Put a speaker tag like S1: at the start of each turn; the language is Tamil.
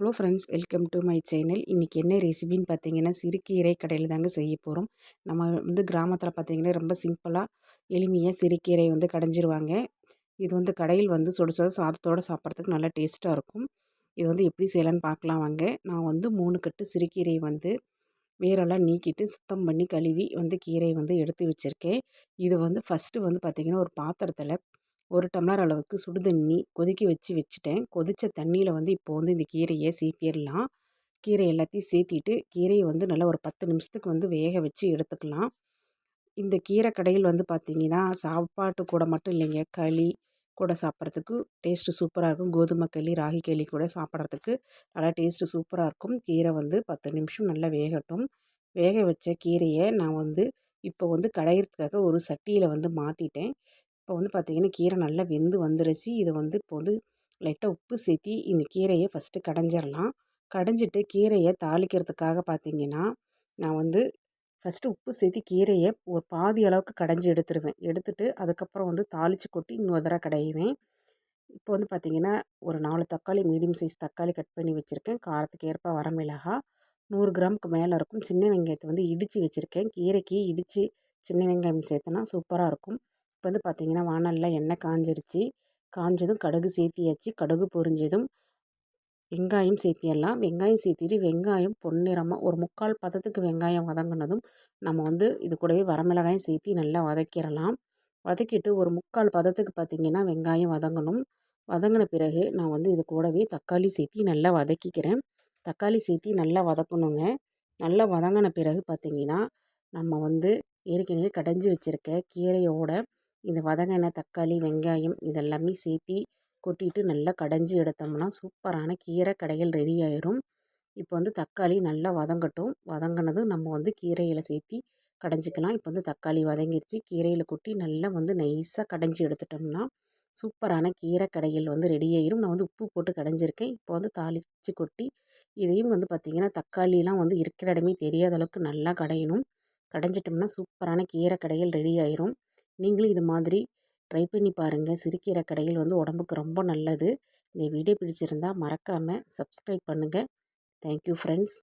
S1: Hello friends welcome to my channel. இன்றைக்கி என்ன ரெசிபின்னு பார்த்தீங்கன்னா சிறுகீரை கடையில் தாங்க செய்ய போகிறோம் நம்ம வந்து கிராமத்தில் பார்த்தீங்கன்னா ரொம்ப சிம்பிளாக எளிமையாக சிறுக்கீரை வந்து கடைஞ்சிருவாங்க. இது வந்து கடையில் வந்து சுட சுட சாதத்தோடு சாப்பிட்றதுக்கு நல்லா டேஸ்ட்டாக இருக்கும். இது வந்து எப்படி செய்யலான்னு பார்க்கலாம் வாங்க. நான் வந்து மூணு கட்டு சிறுகீரை வந்து வேரெல்லாம் நீக்கிட்டு சுத்தம் பண்ணி கழுவி வந்து கீரை வந்து எடுத்து வச்சுருக்கேன். இது வந்து ஃபஸ்ட்டு வந்து பார்த்திங்கன்னா ஒரு பாத்திரத்தில் ஒரு டம்ளர் அளவுக்கு சுடு தண்ணி கொதிக்க வச்சு வச்சுட்டேன். கொதித்த தண்ணியில் வந்து இப்போ வந்து இந்த கீரையை சேர்த்திடலாம் கீரை எல்லாத்தையும் சேர்த்திட்டு கீரையை வந்து நல்லா ஒரு பத்து நிமிஷத்துக்கு வந்து வேக வச்சு எடுத்துக்கலாம். இந்த கீரை கடையில் வந்து பார்த்திங்கன்னா சாப்பாட்டு கூட மட்டும் இல்லைங்க. களி கூட சாப்பிட்றதுக்கு டேஸ்ட்டு சூப்பராக இருக்கும். கோதுமை களி ராகி களி கூட சாப்பிட்றதுக்கு நல்லா டேஸ்ட்டு சூப்பராக இருக்கும். கீரை வந்து பத்து நிமிஷம் நல்லா வேகட்டும். வேக வச்ச கீரையை நான் வந்து இப்போ வந்து கடையிறதுக்காக ஒரு சட்டியில் வந்து மாற்றிட்டேன் இப்போ வந்து பார்த்திங்கன்னா கீரை நல்லா வெந்து வந்துருச்சு. இதை வந்து இப்போ வந்து லைட்டாக உப்பு சேர்த்தி இந்த கீரையை ஃபஸ்ட்டு கடைஞ்சிடலாம் கடைஞ்சிட்டு கீரையை தாளிக்கிறதுக்காக பார்த்திங்கன்னா நான் வந்து ஃபஸ்ட்டு உப்பு சேர்த்தி கீரையை ஒரு பாதி அளவுக்கு கடைஞ்சி எடுத்துருவேன். எடுத்துட்டு அதுக்கப்புறம் வந்து தாளித்து கொட்டி இன்னொரு தடவை கடையுவேன் இப்போ வந்து பார்த்திங்கன்னா ஒரு நாலு தக்காளி மீடியம் சைஸ் தக்காளி கட் பண்ணி வச்சுருக்கேன். காரத்துக்கு ஏற்ப வரமிளகா நூறு கிராமுக்கு மேலே இருக்கும். சின்ன வெங்காயத்தை வந்து இடித்து வச்சுருக்கேன். கீரைக்கு இடித்து சின்ன வெங்காயம் சேர்த்தனா சூப்பராக இருக்கும். இப்போ வந்து பார்த்திங்கன்னா வானலில் எண்ணெய் காஞ்சிருச்சு. காஞ்சதும் கடுகு சேர்த்தியாச்சு கடுகு பொரிஞ்சதும் வெங்காயம் சேர்த்திடலாம் வெங்காயம் சேர்த்திட்டு வெங்காயம் பொன்னிறமாக ஒரு முக்கால் பதத்துக்கு வெங்காயம் வதங்கினதும் நம்ம வந்து இது கூடவே வரமிளகாயும் சேர்த்தி நல்லா வதக்கிடலாம். வதக்கிட்டு ஒரு முக்கால் பதத்துக்கு பார்த்திங்கன்னா வெங்காயம் வதங்கணும். வதங்கின பிறகு நான் வந்து இது கூடவே தக்காளி சேர்த்தி நல்லா வதக்கிக்கிறேன். தக்காளி சேர்த்தி நல்லா வதக்கணுங்க. நல்லா வதங்கின பிறகு பார்த்திங்கன்னா நம்ம வந்து ஏற்கனவே கடைஞ்சி வச்சுருக்க கீரையோட இந்த வதங்கின தக்காளி வெங்காயம் இதெல்லாமே சேர்த்தி கொட்டிட்டு நல்லா கடைஞ்சி எடுத்தோம்னா சூப்பரான கீரை கடைகள் ரெடி ஆயிரும். இப்போ வந்து தக்காளி நல்லா வதங்கட்டும். வதங்கினதும் நம்ம வந்து கீரையில் சேர்த்தி கடைஞ்சிக்கலாம். இப்போ வந்து தக்காளி வதங்கிருச்சு. கீரையில் கொட்டி நல்லா வந்து நைஸாக கடைஞ்சி எடுத்துட்டோம்னா சூப்பரான கீரை கடைகள் வந்து ரெடி ஆயிரும். நான் வந்து உப்பு போட்டு கடைஞ்சிருக்கேன். இப்போ வந்து தாளித்து கொட்டி இதையும் வந்து பார்த்திங்கன்னா தக்காளிலாம் வந்து இருக்கிற இடமே தெரியாத அளவுக்கு நல்லா கடையணும். கடைஞ்சிட்டோம்னா சூப்பரான கீரை கடைகள் ரெடி ஆயிரும். நீங்களும் இது மாதிரி ட்ரை பண்ணி பாருங்கள் சிரிக்கிற கடையில் வந்து உடம்புக்கு ரொம்ப நல்லது. இந்த வீடியோ பிடிச்சிருந்தால் மறக்காமல் சப்ஸ்கிரைப் பண்ணுங்கள் தேங்க்யூ ஃப்ரெண்ட்ஸ்